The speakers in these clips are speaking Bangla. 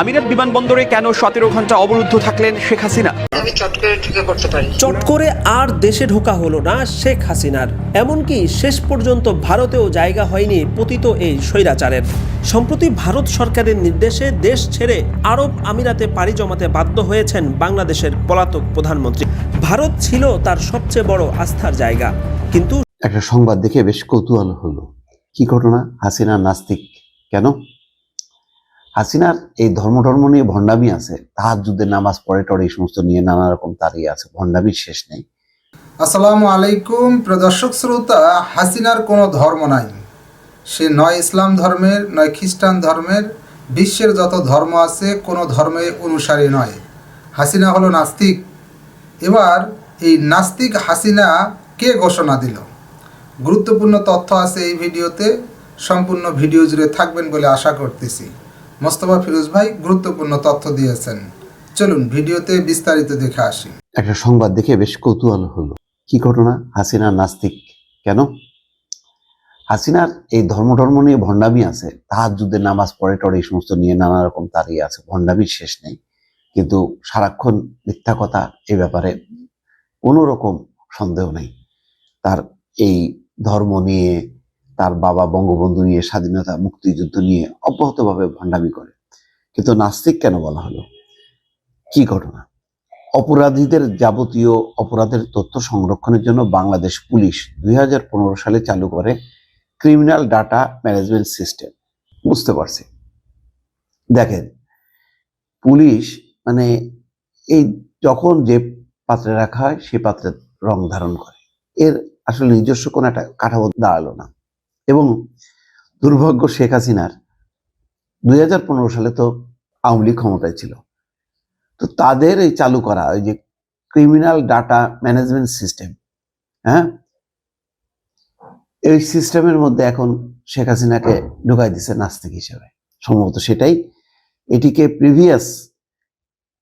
আমিরাত বিমানবন্দরে কেন সতেরো ঘণ্টা অবরুদ্ধ থাকলেন শেখ হাসিনা? আমি চট করে ঢুকে পড়তে পারি চট করে আর দেশে ঢোকা হলো না শেখ হাসিনার। এমনকি শেষ পর্যন্ত ভারতেও জায়গা হয়নি পতিত এই স্বৈরাচারের। সম্প্রতি ভারত সরকারের নির্দেশে দেশ ছেড়ে আরব আমিরাতে পাড়ি জমাতে বাধ্য হয়েছেন বাংলাদেশের পলাতক প্রধানমন্ত্রী। ভারত ছিল তার সবচেয়ে বড় আস্থার জায়গা। কিন্তু একটা সংবাদ দেখে বেশ কৌতূহল হলো। কি ঘটনা? হাসিনা নাস্তিক কেন? হাসিনার এই ধর্ম ধর্ম নিয়ে ভণ্ডামি আছে তাহার যুদ্ধের নামাজ পড়ে টরে এই সমস্ত নিয়ে নানা রকম তারই আছে, ভণ্ডামির শেষ নেই। আসসালামু আলাইকুম প্রদর্শক শ্রোতা, হাসিনার কোনো ধর্ম নাই। সে নয় ইসলাম ধর্মের, নয় খ্রিস্টান ধর্মের, বিশ্বের যত ধর্ম আছে কোনো ধর্মে অনুসারী নয়। হাসিনা হলো নাস্তিক। এবার এই নাস্তিক হাসিনা কে ঘোষণা দিল? গুরুত্বপূর্ণ তথ্য আছে এই ভিডিওতে, সম্পূর্ণ ভিডিও জুড়ে থাকবেন বলে আশা করতেছি। মোস্তফা ফিরোজ ভাই গুরুত্বপূর্ণ তথ্য দিয়েছেন। চলুন ভিডিওতে বিস্তারিত দেখে আসি। একটা সংবাদ দেখে বেশ কৌতূহল হলো। কি ঘটনা? হাসিনা নাস্তিক কেন? হাসিনার এই ধর্ম ধর্ম নিয়ে ভণ্ডামি আছে তাহার যুদ্ধের নামাজ পড়ে টড়ে এই সমস্ত নিয়ে নানা রকম তারই আছে, ভণ্ডামির শেষ নেই। কিন্তু সারাক্ষণ মিথ্যা কথা এ ব্যাপারে কোনো রকম সন্দেহ নেই। তার এই ধর্ম নিয়ে তার বাবা বঙ্গবন্ধু নিয়ে স্বাধীনতা মুক্তিযুদ্ধ নিয়ে অব্যাহতভাবে ভণ্ডামি করে। কিন্তু নাস্তিক কেন বলা হলো? কি ঘটনা? অপরাধীদের যাবতীয় অপরাধের তথ্য সংরক্ষণের জন্য বাংলাদেশ পুলিশ দুই হাজার পনেরো সালে চালু করে ক্রিমিনাল ডাটা ম্যানেজমেন্ট সিস্টেম। বুঝতে পারছি। দেখেন, পুলিশ মানে এই যখন যে পাত্রে রাখা হয়, সে পাত্রে রং ধারণ করে। এর আসলে নিজস্ব কোনো একটা কাঠামো দাঁড়াল না। এবং দুর্ভাগ্য শেখ হাসিনার। দুই হাজার পনেরো সালে তো আওয়ামী লীগ ক্ষমতায় ছিল। তো তাদের এই চালু করা, ওই যে ক্রিমিনাল ডাটা ম্যানেজমেন্ট সিস্টেম হ্যাঁ? এই সিস্টেমের মধ্যে এখন শেখ হাসিনাকে ঢুকাই দিছে নাস্তিক হিসেবে। সম্ভবত সেটাই। এটিকে previous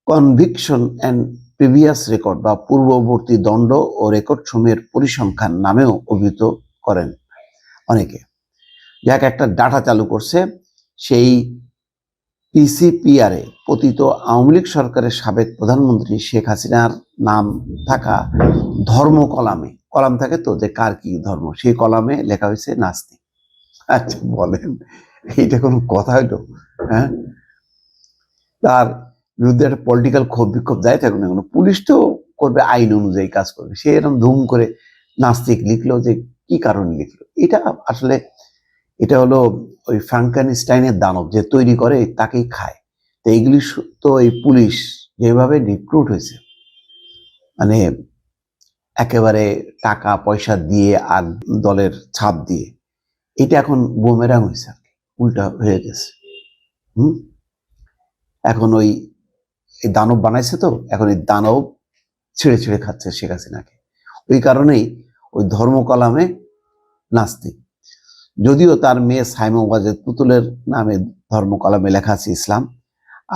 conviction and previous record বা পূর্ববর্তী দণ্ড ও রেকর্ড সমূহের পরিসংখ্যান নামেও অভিহিত করেন। অনেকে। যাক, একটা ডাটা চালু করছে। সেই পিসিপিআরে পতিত আওয়ামী লীগ সরকারের সাবেক প্রধানমন্ত্রী শেখ হাসিনার নাম থাকা ধর্ম কলামে। কলাম থাকে তো, যে কার কি ধর্ম? সেই কলামে লেখা হয়েছে নাস্তিক। আচ্ছা বলেন, এইটা কোনো কথা হইল হ্যাঁ? তার বিরুদ্ধে একটা পলিটিক্যাল ক্ষোভ বিক্ষোভ যায় থাকুন না কেন, পুলিশ তো করবে, আইন অনুযায়ী কাজ করবে। সে এরকম ধুম করে নাস্তিক লিখলো যে, কি কারণে লিখলো? এটা আসলে এটা হলো ওই ফ্রাঙ্কানস্টাইনের দানব যে তৈরি করে তাকেই খায়। তো এইগুলি তো এই পুলিশ যেভাবে রিক্রুট হয়েছে মানে একেবারে টাকা পয়সা দিয়ে আর দলের ছাপ দিয়ে এটা এখন বোমেরাং হয়েছে আর কি, উল্টা হয়ে গেছে। হুম? এখন ওই দানব বানাইছে তো এখন এই দানব ছেড়ে ছেড়ে খাচ্ছে শেখ হাসিনাকে। ওই কারণেই ওই ধর্মকলামে নাস্তিক। যদিও তার মেয়ে সাইমা পুতুলের নামে ধর্মকলামে লেখা আছে ইসলাম,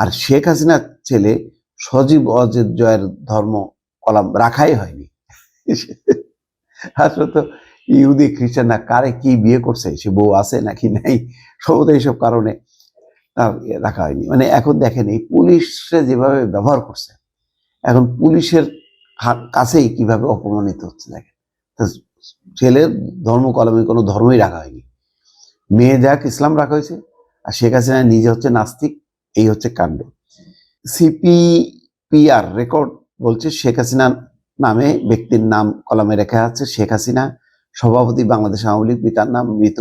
আর শেখ হাসিনার ছেলে সজীব অজেদ জয়ের ধর্ম কলাম রাখাই হয়নি। আসলে তো ইহুদি খ্রিস্টান না কারে কি বিয়ে করছে? সে বউ আছে নাকি নাই? সম্ভবত এইসব কারণে তার ইয়ে রাখা হয়নি। মানে এখন দেখেন, এই পুলিশে যেভাবে ব্যবহার করছে, এখন পুলিশের কাছেই কীভাবে অপমানিত হচ্ছে দেখেন। ছেলের ধর্ম কলমে কোনো ধর্মই রাখা হয়নি। মেয়ে যাক ইসলাম রাখা হয়েছে, আর শেখ হাসিনা নিজে হচ্ছে নাস্তিক, এই হচ্ছে কাণ্ড। সিপিপিআর রেকর্ড বলছে শেখ হাসিনা নামে ব্যক্তির নাম কলমে রেখা আছে, শেখ হাসিনা, সভাপতি বাংলাদেশ আওয়ামী লীগ, পিতার নাম মৃত,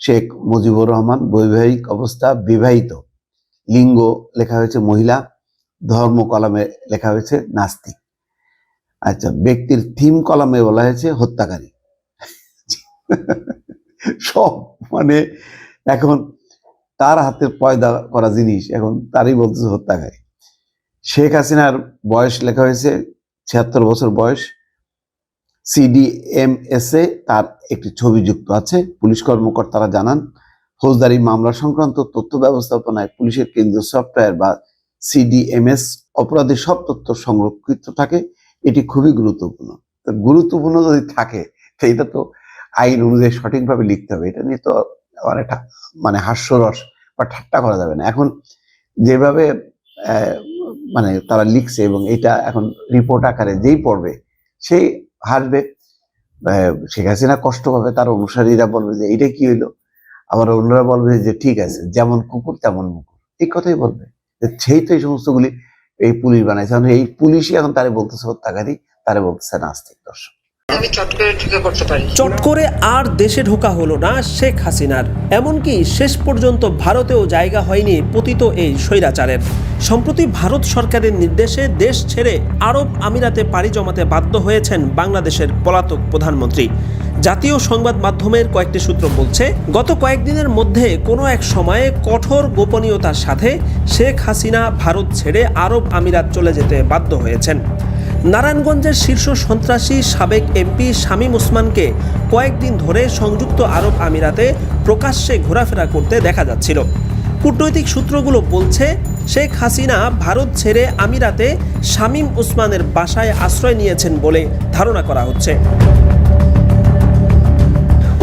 শেখ মুজিবুর রহমান, বৈবাহিক অবস্থা বিবাহিত। লিঙ্গ লেখা হয়েছে মহিলা, ধর্ম কলমে লেখা হয়েছে নাস্তিক। আচ্ছা ব্যক্তির থিম কলামে বলা হয়েছে হত্যাকারী। সব মানে এখন তার হাতে পয়দা করা জিনিস, এখন তারই বলতেছে হত্যাকারী। শেখ হাসিনার বয়স লেখা হয়েছে ছিয়াত্তর বছর বয়স। সিডিএমএস এ তার একটি ছবি যুক্ত আছে, পুলিশ কর্মকর্তারা জানান, ফৌজদারি মামলা সংক্রান্ত তথ্য ব্যবস্থাপনায় পুলিশের কেন্দ্রীয় সফটওয়্যার বা সিডিএমএস অপরাধী সব তথ্য সংরক্ষিত থাকে। এটি খুবই গুরুত্বপূর্ণ। তো গুরুত্বপূর্ণ যদি থাকে, তো এটা তো আইন অনুযায়ী সঠিকভাবে লিখতে হবে। এটা নিয়ে তো ঠা- মানে হাস্যরস বা ঠাট্টা করা যাবে না। এখন যেভাবে মানে তারা লিখছে এবং এটা এখন রিপোর্ট আকারে যেই পড়বে, সেই হাসবে শেখ হাসিনা কষ্ট পাবে, তার অনুসারীরা বলবে যে এটা কি হইল? আবার অন্যরা বলবে যে ঠিক আছে, যেমন কুকুর তেমন মুকুর। ঠিক কথাই বলবে। সেই তো এই সমস্তগুলি এই পুলিশ বানাইছে। এখন এই পুলিশই এখন তারে বলতেছে হত্যাকারী তারে বলতেছে নাস্তিক দর্শক। চট করে আর দেশে ঢোকা হলো না শেখ হাসিনার। এমনকি শেষ পর্যন্ত ভারতেও জায়গা হয়নি পতিত এই স্বৈরাচারের। সম্প্রতি ভারত সরকারের নির্দেশে দেশ ছেড়ে আরব আমিরাতে পাড়ি জমাতে বাধ্য হয়েছেন বাংলাদেশের পলাতক প্রধানমন্ত্রী। জাতীয় সংবাদ মাধ্যমের কয়েকটি সূত্র বলছে, গত কয়েকদিনের মধ্যে কোনো এক সময়ে কঠোর গোপনীয়তার সাথে শেখ হাসিনা ভারত ছেড়ে আরব আমিরাত চলে যেতে বাধ্য হয়েছেন। নারায়ণগঞ্জের শীর্ষ সন্ত্রাসী সাবেক এমপি শামীম ওসমানকে কয়েকদিন ধরে সংযুক্ত আরব আমিরাতে প্রকাশ্যে ঘোরাফেরা করতে দেখা যাচ্ছিল। কূটনৈতিক সূত্রগুলো বলছে, শেখ হাসিনা ভারত ছেড়ে আমিরাতে শামীম ওসমানের বাসায় আশ্রয় নিয়েছেন বলে ধারণা করা হচ্ছে।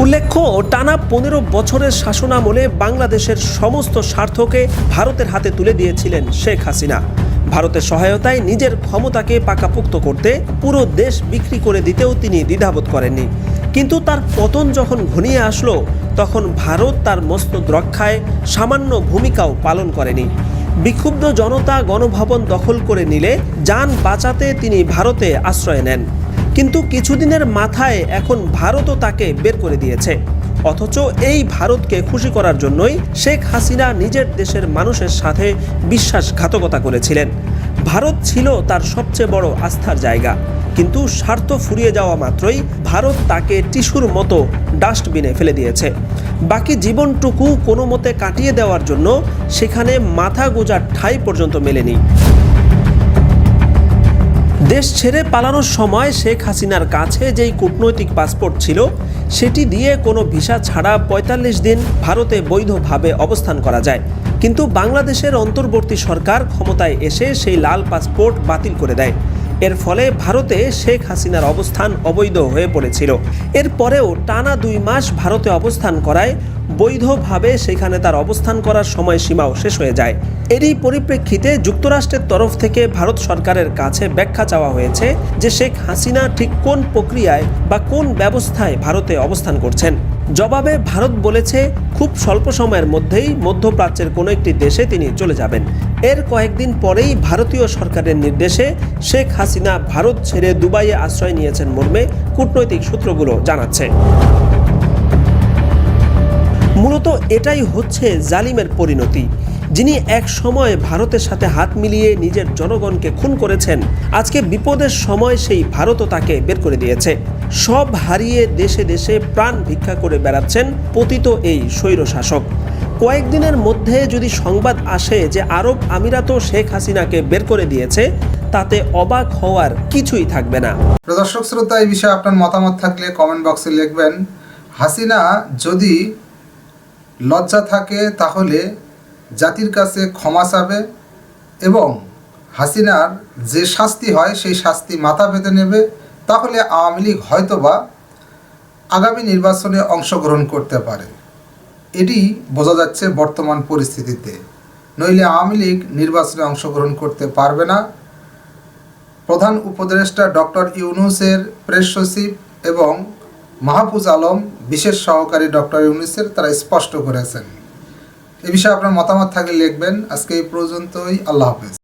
উল্লেখ্য, টানা পনেরো বছরের শাসনামলে বাংলাদেশের সমস্ত স্বার্থকে ভারতের হাতে তুলে দিয়েছিলেন শেখ হাসিনা। ভারতের সহায়তায় নিজের ক্ষমতাকে পাকাপোক্ত করতে পুরো দেশ বিক্রি করে দিতেও তিনি দ্বিধাবোধ করেননি। কিন্তু তার পতন যখন ঘনিয়ে আসলো, তখন ভারত তার মস্তদ রক্ষায় সামান্য ভূমিকাও পালন করেনি। বিক্ষুব্ধ জনতা গণভবন দখল করে নিলে যান বাঁচাতে তিনি ভারতে আশ্রয় নেন। কিন্তু কিছুদিনের মাথায় এখন ভারতও তাকে বের করে দিয়েছে। অথচ এই ভারতকে খুশি করার জন্যই শেখ হাসিনা নিজের দেশের মানুষের সাথে বিশ্বাসঘাতকতা করেছিলেন। ভারত ছিল তার সবচেয়ে বড় আস্থার জায়গা। কিন্তু স্বার্থ ফুরিয়ে যাওয়া মাত্রই ভারত তাকে টিস্যুর মতো ডাস্টবিনে ফেলে দিয়েছে। বাকি জীবনটুকু কোনো মতে কাটিয়ে দেওয়ার জন্য সেখানে মাথা গোজার ঠাঁই পর্যন্ত মেলেনি। দেশ ছেড়ে পালানোর সময় শেখ হাসিনার কাছে যেই কূটনৈতিক পাসপোর্ট ছিল, সেটি দিয়ে কোনো ভিসা ছাড়া পঁয়তাল্লিশ দিন ভারতে বৈধভাবে অবস্থান করা যায়। কিন্তু বাংলাদেশের অন্তর্বর্তী সরকার ক্ষমতায় এসে সেই লাল পাসপোর্ট বাতিল করে দেয়। এর ফলে ভারতে শেখ হাসিনার অবস্থান অবৈধ হয়ে পড়েছিল। এরপরেও টানা দুই মাস ভারতে অবস্থান করায় বৈধভাবে সেখানে তার অবস্থান করার সময়সীমাও শেষ হয়ে যায়। এরই পরিপ্রেক্ষিতে যুক্তরাষ্ট্রের তরফ থেকে ভারত সরকারের কাছে ব্যাখ্যা চাওয়া হয়েছে যে শেখ হাসিনা ঠিক কোন প্রক্রিয়ায় বা কোন ব্যবস্থায় ভারতে অবস্থান করছেন। জবাবে ভারত বলেছে, খুব স্বল্প সময়ের মধ্যেই মধ্যপ্রাচ্যের কোনো একটি দেশে তিনি চলে যাবেন। এর কয়েকদিন পরেই ভারতীয় সরকারের নির্দেশে শেখ হাসিনা ভারত ছেড়ে দুবাইয়ে আশ্রয় নিয়েছেন মর্মে কূটনৈতিক সূত্রগুলো জানাচ্ছে। মূলত এটাই হচ্ছে জালিমের পরিণতি। যিনি এক সময় ভারতের সাথে হাত মিলিয়ে নিজের জনগণকে খুন করেছেন, আজকে বিপদের সময় সেই ভারতও তাকে বের করে দিয়েছে। সব হারিয়ে দেশে দেশে প্রাণ ভিক্ষা করে বেড়াচ্ছেন পতিত এই স্বৈর শাসক কয়েকদিনের মধ্যে যদি সংবাদ আসে যে আরব আমিরাতও শেখ হাসিনাকে বের করে দিয়েছে, তাতে অবাক হওয়ার কিছুই থাকবে না। প্রদর্শক শ্রোতা, এই বিষয়ে আপনার মতামত থাকলে কমেন্ট বক্সে লিখবেন, হাসিনা যদি লজ্জা থাকে, তাহলে জাতির কাছে ক্ষমা চাবে এবং হাসিনার যে শাস্তি হয়, সেই শাস্তি মাথা পেতে নেবে, তাহলে আওয়ামী লীগ হয়তোবা আগামী নির্বাচনে অংশগ্রহণ করতে পারে। এটি বোঝা যাচ্ছে বর্তমান পরিস্থিতিতে। নইলে আওয়ামী লীগ নির্বাচনে অংশগ্রহণ করতে পারবে না। প্রধান উপদেষ্টা ডক্টর ইউনুসের প্রেস সচিব এবং মাহফুজ আলম বিশেষ সহকারী ডক্টর ইউনুসের তারা স্পষ্ট করেছেন। এ বিষয়ে আপনার মতামত থাকলে লিখবেন। আজকে এই পর্যন্তই। আল্লাহ হাফেজ।